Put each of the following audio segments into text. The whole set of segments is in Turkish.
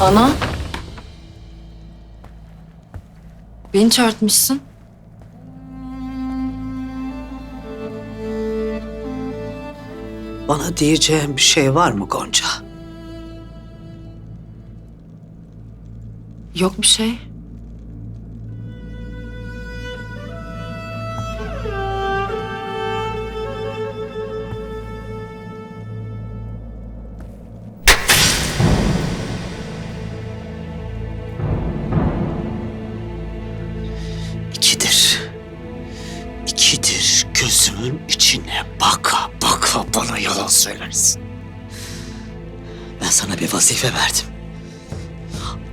Ana. Beni çağırtmışsın. Bana diyeceğin bir şey var mı Gonca? Yok bir şey. Gözümün içine baka baka bana yalan söylersin. Ben sana bir vazife verdim.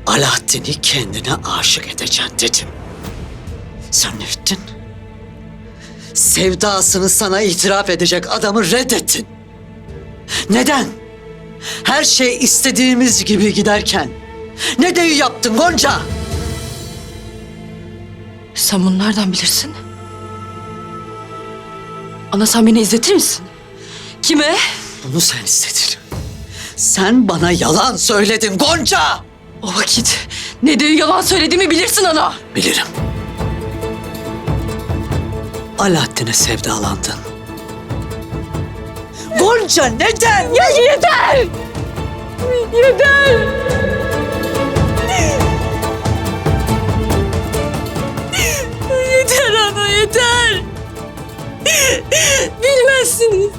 Alaaddin'i kendine aşık edeceksin dedim. Sen ne ettin? Sevdasını sana itiraf edecek adamı reddettin. Neden? Her şey istediğimiz gibi giderken ne deyi yaptın Gonca? Sen bunu nereden bilirsin? Ana sen beni izletir misin? Kime? Bunu sen istedin. Sen bana yalan söyledin Gonca. O vakit ne diye yalan söylediğimi bilirsin ana. Bilirim. Alaaddin'e sevdalandın. Gonca neden? Ya yeter! Yeter! Yeter ana yeter! Bilmezsiniz.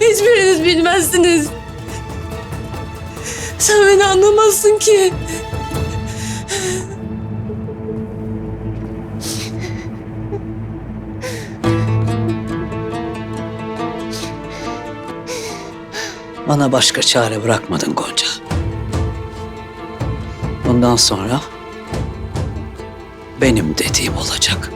Hiçbiriniz bilmezsiniz. Sen beni anlamazsın ki. Bana başka çare bırakmadın Gonca. Bundan sonra benim dediğim olacak.